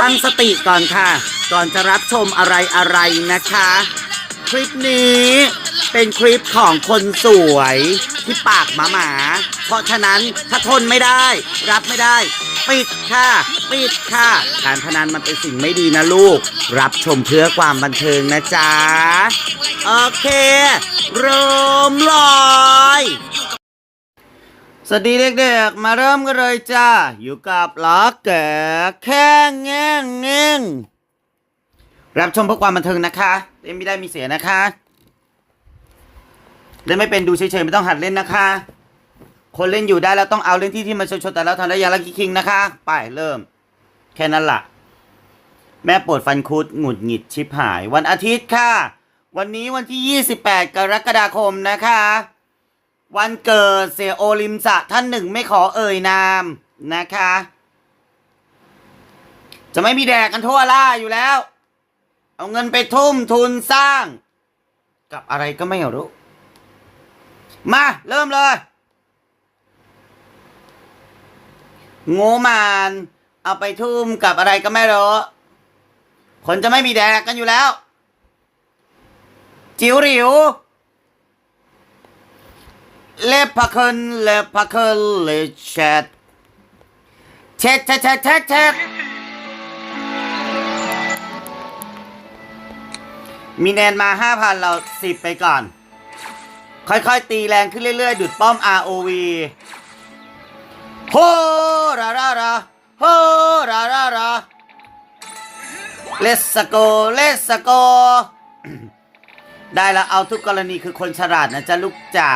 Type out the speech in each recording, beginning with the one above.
ตั้งสติก่อนค่ะ ก่อนจะรับชมอะไรอะไรนะคะ คลิปนี้เป็นคลิปของคนสวยที่ปากหมาหมา เพราะฉะนั้นถ้าทนไม่ได้ รับไม่ได้ ปิดค่ะ ปิดค่ะ การพนันมันเป็นสิ่งไม่ดีนะลูก รับชมเพื่อความบันเทิงนะจ๊ะ โอเคเริ่มเลย สวัสดีเด็กๆ มาเริ่มกันเลยจ้า อยู่กับล้อแก่แค่แง่งเง่งรับชมเพื่อความบันเทิงนะคะ เล่นไม่ได้มีเสียนะคะ เล่นไม่เป็นดูเฉยๆไม่ต้องหัดเล่นนะคะ คนเล่นอยู่ได้แล้วต้องเอาเล่นที่ที่มันชนๆแต่แล้วทำได้ยาละกี่คิงนะคะ ไปเริ่ม แค่นั้นละแม่ปวดฟันคุดหงุดหงิดชิบหาย วันอาทิตย์ค่ะ วันนี้วันที่ 28 กรกฎาคมนะคะ วันเกิดเสียโอลิมสะท่านหนึ่งไม่ขอเอ่ยนามนะคะ จะไม่มีแดกกันทั่วล่าอยู่แล้ว เอาเงินไปทุ่มทุนสร้าง กับอะไรก็ไม่รู้ มา เริ่มเลย โงมาน เอาไปทุ่มกับอะไรก็ไม่รู้ คนจะไม่มีแดกกันอยู่แล้ว จิ๋วหริว เลพะเคินเลพะเคินเลแชทแชทแชทแชทแชทแชทมีแนนมาห้าพันเราสิบไปก่อน ค่อยๆ ตีแรงขึ้นเรื่อยๆ ดุดป้อม ROV โฮราราราโฮรารารา Let's go Let's go ได้แล้วเอาทุกกรณีคือคนฉลาดนะจ๊ะลูกจ๋า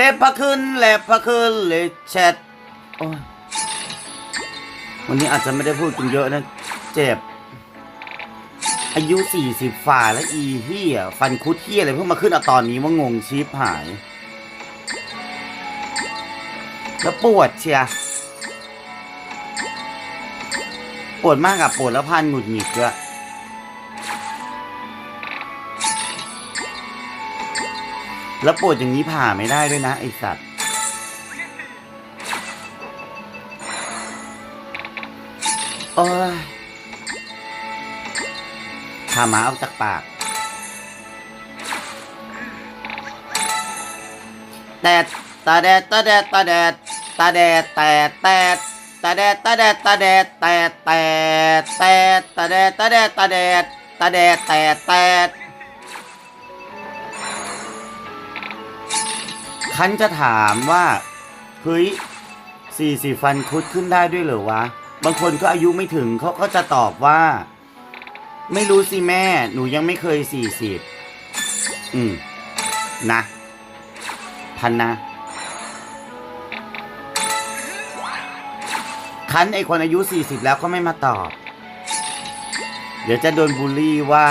เล็บพะขึ้นเล็บพะขึ้นเลยแชทโอ้ยวันนี้อาจจะไม่ได้พูดกันเยอะนะ เจ็บ อายุ40ฝ่าแล้วอีเฮียฟันคุดเฮียอะไรเพิ่งมาขึ้นอาตอนนี้ว่างงชีพหาย แล้วปวดเชียปวดมากกับปวดแล้วพันหงุดหงิดด้วย แล้วปวดอย่างนี้ผ่าไม่ได้ด้วยนะ ไอสัตว์ โอ้ยผ่าหมาออกจากปาก แดดตาแดดตาแดดตาแดดตาแดดแต่แต่ตาแดดตาแดดตาแดดแต่แต่แต่ตาแดดตาแดดตาแดดตาแดดแต่แต่ คันจะถามว่าเฮ้ยสี่สิฟันคุดขึ้นได้ด้วยเหรอวะ บางคนก็อายุไม่ถึงเขาก็จะตอบว่า ไม่รู้สิแม่ หนูยังไม่เคยสี่สิบอืม นะ พันนะคันไอคนอายุ 40 แล้วก็ไม่มาตอบ เดี๋ยวจะโดนบูลลี่ว่า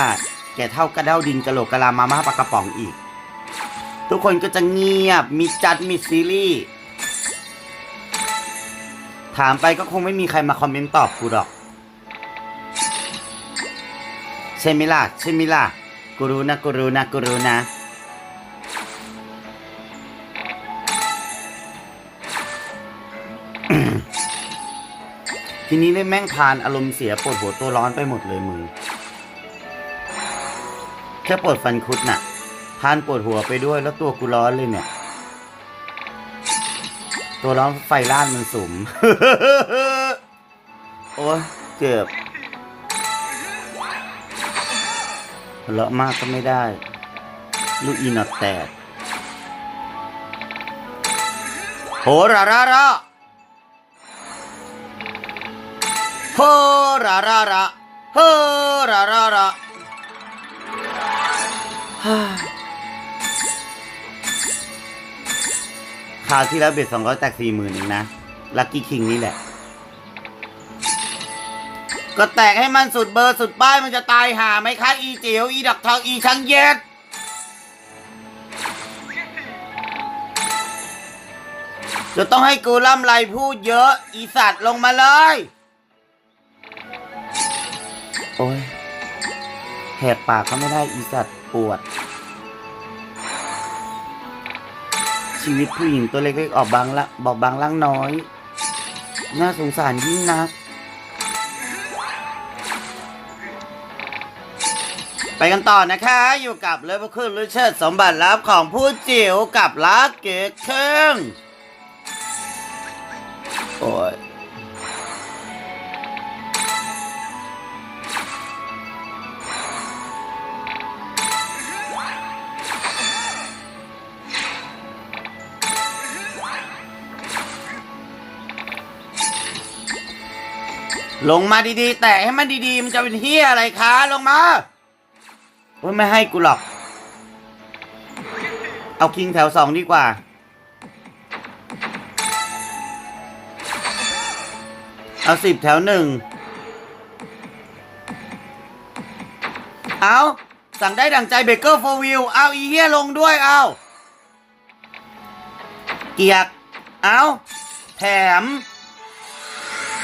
แกเท่ากระเด้าดินกระโหลกกะลามาม่าปลากระป๋องอีก ทุกคนก็จะเงียบ มีจัด มีซีรีส์ถามไปก็คงไม่มีใครมาคอมเมนต์ตอบกูหรอก ใช่ไหมล่ะ ใช่ไหมล่ะ กูรู้นะ กูรู้นะ กูรู้นะ ทีนี้เลยแม่งพานอารมณ์เสียปวดหัวตัวร้อนไปหมดเลยมึง แค่ปวดฟันคุดน่ะ พานปวดหัวไปด้วยแล้วตัวกูร้อนเลยเนี่ย ตัวร้อนไฟล่านมันสุม โอ้เจ็บหัวเราะมากก็ไม่ได้ ลูกอีนอตแตกโหราราราโหราราราโหรารารา คราวที่แล้วเบ็ดสองร้อยแตกสี่หมื่นเองนะ ลัคกี้คิงนี่แหละ ก็แตกให้มันสุดเบอร์สุดป้ายมันจะตายหาไหมคะอีเจียวอีดักทองอีช้างเย็ดจะต้องให้กูล่ำไรพูดเยอะ อีสัตว์ลงมาเลย โอ้ยแหกปากก็ไม่ได้อีสัตว์ปวด ชีวิตผู้หญิงตัวเล็กๆออกบางละบอบบางล่างน้อย น่าสงสารยิ่งนัก ไปกันต่อนะคะ อยู่กับเลเวอร์คุณลุเชิดสมบัติลับของผู้จิ๋วกับลักเกตเครื่องโอ้ย ลงมาดีๆ แต่ให้มันดีๆ มันจะเป็นเฮียอะไรคะ ลงมาโอ้ยไม่ให้กูหรอก เอาคิงแถวสองดีกว่า เอาสิบแถวหนึ่ง เอาสั่งได้ดังใจเบเกอร์โฟวิลเอาอีเฮียลงด้วยเอาเกียกเอาแถม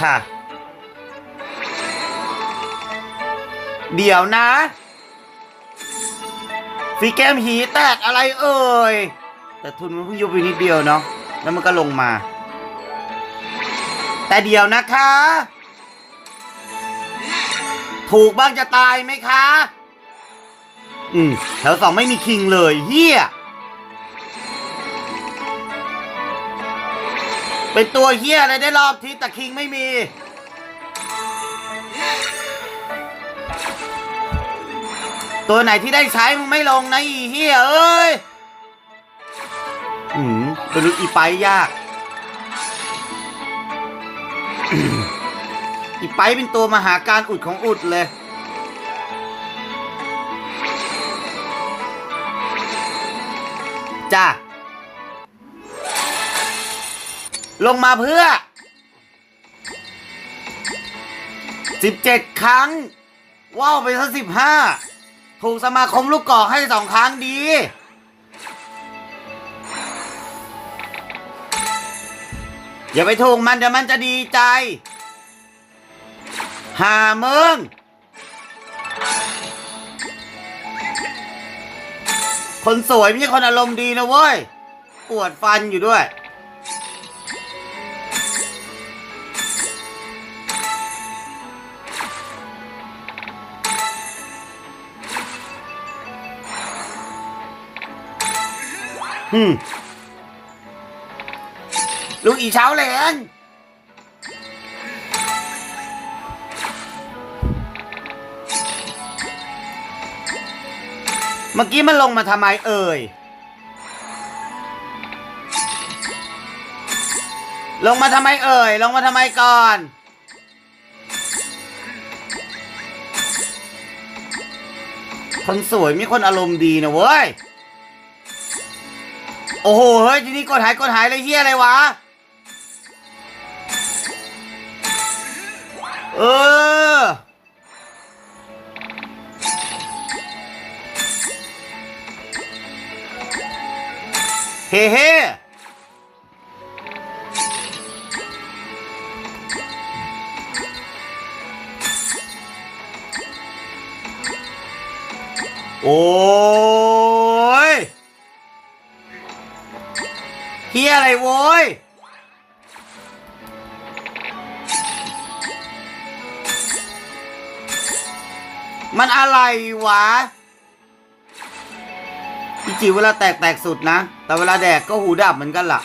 ค่ะ เดี๋ยวนะฟีแกมหีแตกอะไรเอ่ย แต่ทุนมันเพิ่งยุบไปนิดเดียวเนาะแล้วมันก็ลงมา แต่เดี๋ยวนะคะ ถูกบ้างจะตายไหมคะ อืมแถวสองไม่มีคิงเลยเฮีย เป็นตัวเฮียอะไรได้รอบทิศแต่คิงไม่มีตัวไหนที่ได้ใช้มึงไม่ลงนะอีเฮียเอ้ย อืมตัวลุกอีไปยาก อีไปเป็นตัวมหาการอุดของอุดเลย จ้า ลงมาเพื่อสิบเจ็ดครั้งว่าวไปซะสิบห้าถูกสมาคมลูกกอกให้สองครั้งดี อย่าไปถูกมันเดี๋ยวมันจะดีใจ หาเมืองคนสวยไม่ใช่คนอารมณ์ดีนะเว้ย ปวดฟันอยู่ด้วย อืมลูกอีเช้าเหลนเมื่อกี้มันลงมาทำไมเอ่ย ลงมาทำไมเอ่ย ลงมาทำไมก่อน คนสวยมีคนอารมณ์ดีนะเว้ย โอ้โห เฮ้ย ทีนี้กดหายกดหายเลยเฮียอะไรวะ เออ เฮ้เฮ้โอ้ ฮียอะไรโว้ยมันอะไรวะอีจิวเวลาแตกแตกสุดนะ แต่เวลาแดกก็หูดับเหมือนกันล่ะ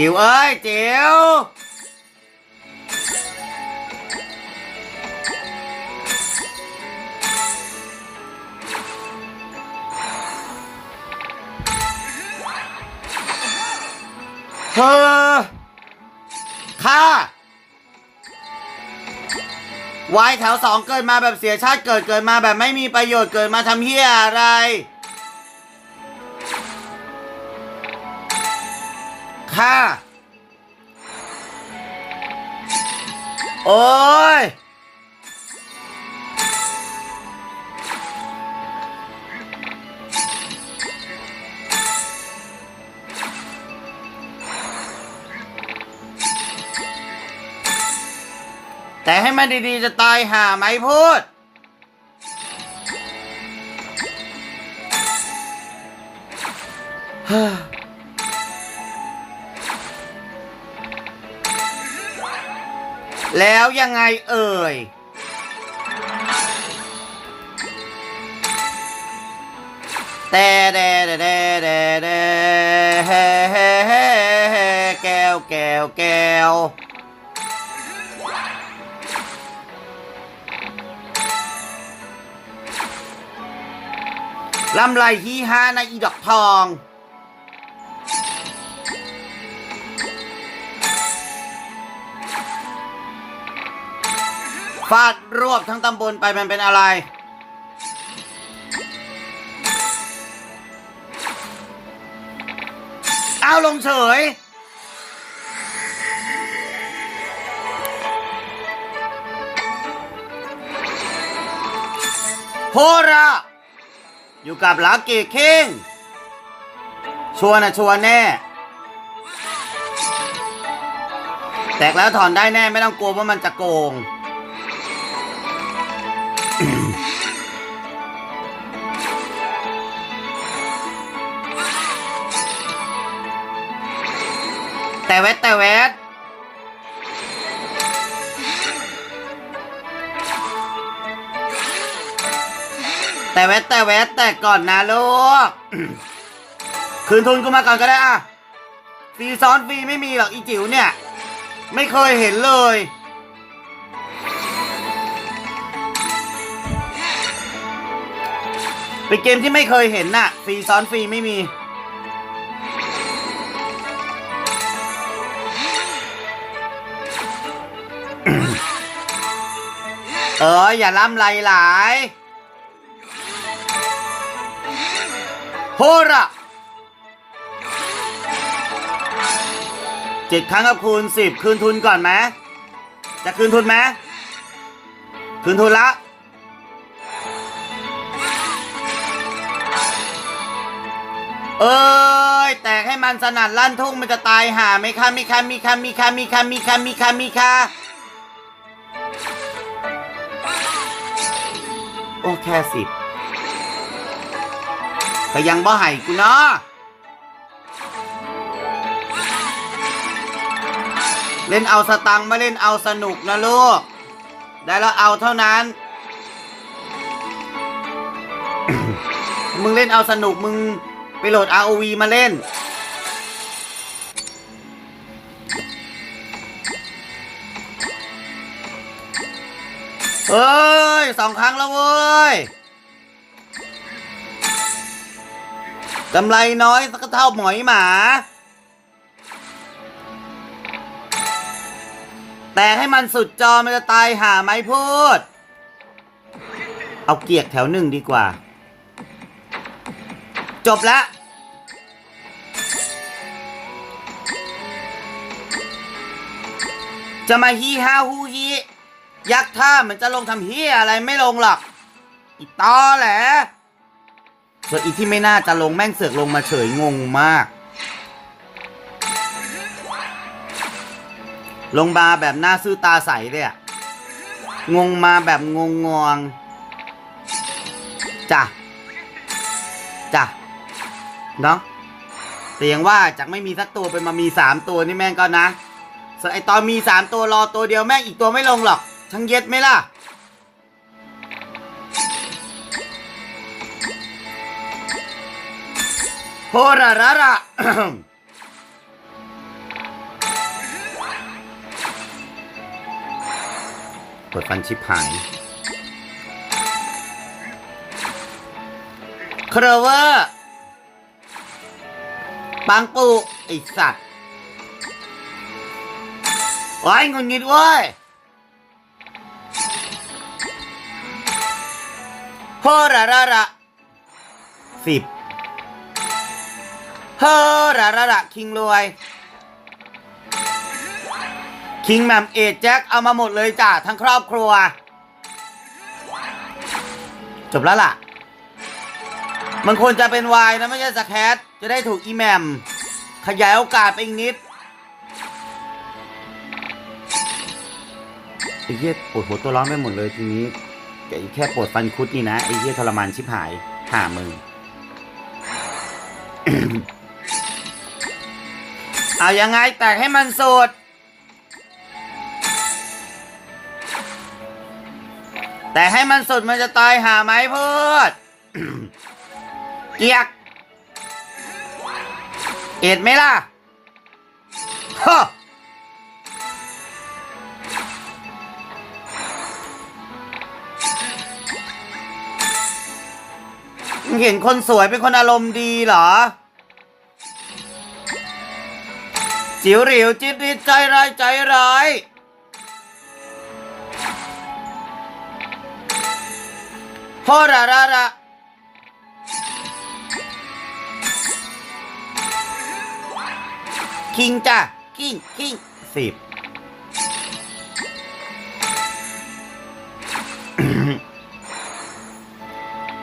จิ๋วเอ้ยจิ๋วเธอข้าวายแถวสองเกิดมาแบบเสียชาติเกิดเกิดมาแบบไม่มีประโยชน์เกิดมาทำเหี้ยอะไร ค่ะโอ้ย แต่ให้มันดีๆจะตายห่าไหมพูด แล้วยังไงเอ่ย แต่แดแดแดแดแดแฮแฮแฮแฮแก้วแก้วแก้วลำไรฮีฮานะอีดอกทอง ฟาดรวบทั้งตำบลไปมันเป็นอะไร เอาลงเฉย โฮระอยู่กับลักกี้คิงชัวร์นะชัวร์แน่ แตกแล้วถอนได้แน่ไม่ต้องกลัวว่ามันจะโกง แต่แวดแต่แวดแต่แวดแต่แวดแต่ก่อนนะลูก คืนทุนกูมาก่อนก็ได้อะฟรีซ้อนฟรีไม่มีหรอกอีจิ๋วเนี่ย ไม่เคยเห็นเลยเป็นเกมที่ไม่เคยเห็นน่ะฟรีซ้อนฟรีไม่มี เออ อย่าล่ำไรหลายโฮระเจ็ดครั้งกับคูณสิบคืนทุนก่อนไหมจะคืนทุนไหมคืนทุนละเอ้ย แตกให้มันสนั่นลั่นทุ่งมันจะตายห่าไหมค่ะมีคะมีค่ะมีค่ะมีค่ะมีค่ะมีค่ะมีค่ะ อ้แค่สิบก็ยังบ่ให้กูเนาะเล่นเอาสตังค์ไม่เล่นเอาสนุกนะลูก ได้แล้วเอาเท่านั้น มึงเล่นเอาสนุกมึงไปโหลด ROV มาเล่น เอ้ยสองครั้งแล้วเว้ยกำไรน้อยสักเท่าหมอยหมา แต่ให้มันสุดจอมันจะตายหาไหมพูด เอาเกียกแถวหนึ่งดีกว่า จบแล้วจะมาฮีฮาฮูฮี ยักษ์ท่ามือนจะลงทำเฮียอะไรไม่ลงหรอกอีตอแหละส่วนอีที่ไม่น่าจะลงแม่งเสือกลงมาเฉยงงมาก ลงมาแบบหน้าซื่อตาใสเลยอะงงมาแบบงงงวงจ้ะจ้ะเนาะแต่ยังว่าจากไม่มีสักตัวเป็นมามีสามตัวนี่แม่งก็นะส่วนไอตอนมีสามตัวรอตัวเดียวแม่งอีกตัวไม่ลงหรอก ช่างเย็ดไหมล่ะโฮระระระเปิดฟันชิบหายครเวอร์ปังปูไอสัตว์อ้งุนงิดเว้ย โฮระระระสิบเฮระระระคิงรวย คิงแหมมเอดแจ็คเอามาหมดเลยจ้ะทั้งครอบครัว จบแล้วล่ะ มันควรจะเป็นวายนะไม่ใช่สแคทจะได้ถูกอีแหมม ขยายโอกาสไปอีกนิดไอ้เหี้ยปวดหัวตัวร้อนไปหมดเลยทีนี้ไอ้ แค่ปวดฟันคุดนี่นะไอ้เหี้ยทรมานชิบหายห่ามึงเอายังไงแตกให้มันสุด แต่ให้มันสุดมันจะตายหาไหมเพื่อนเกียก เอ็ดไหมล่ะฮะ มึงเห็นคนสวยเป็นคนอารมณ์ดีเหรอ จิ๋วหริวจิตริดใจร้ายใจร้ายโฮระระระคิงจ้ะคิงคิงสิบ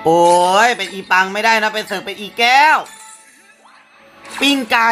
โอ้ยเป็นอีปังไม่ได้นะ เป็นเสิร์ฟเป็นอีแก้ว ปิ้งไก่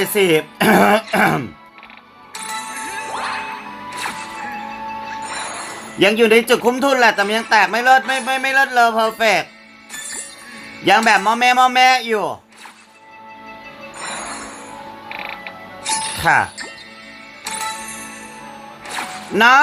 ยสิบยังอยู่ในจุดคุ้มทุนแหละ แต่มันยังแตกไม่เลิศไม่ไม่ไม่เลิศเลยเพอร์เฟกยังแบบมอแม่มอแม่อยู่ ค่ะ เนาะ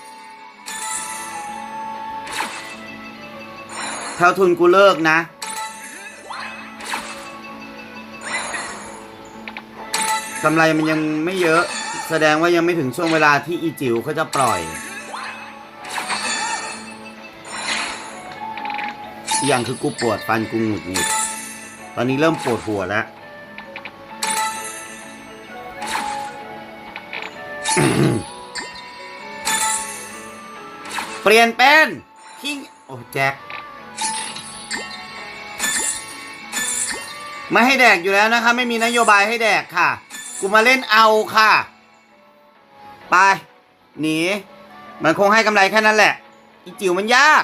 ท่าทุนกูเลิกนะ กำไรมันยังไม่เยอะ แสดงว่ายังไม่ถึงช่วงเวลาที่อีจิ๋วเขาจะปล่อยอีกอย่างคือกูปวดฟันกูหงุดหงิด ตอนนี้เริ่มปวดหัวแล้วเปลี่ยนเป็นคิงโอ้แจ็ค ไม่ให้แดกอยู่แล้วนะคะ ไม่มีนโยบายให้แดกค่ะ กูมาเล่นเอาค่ะ ไป หนี มันคงให้กำไรแค่นั้นแหละ อีจิ๋วมันยาก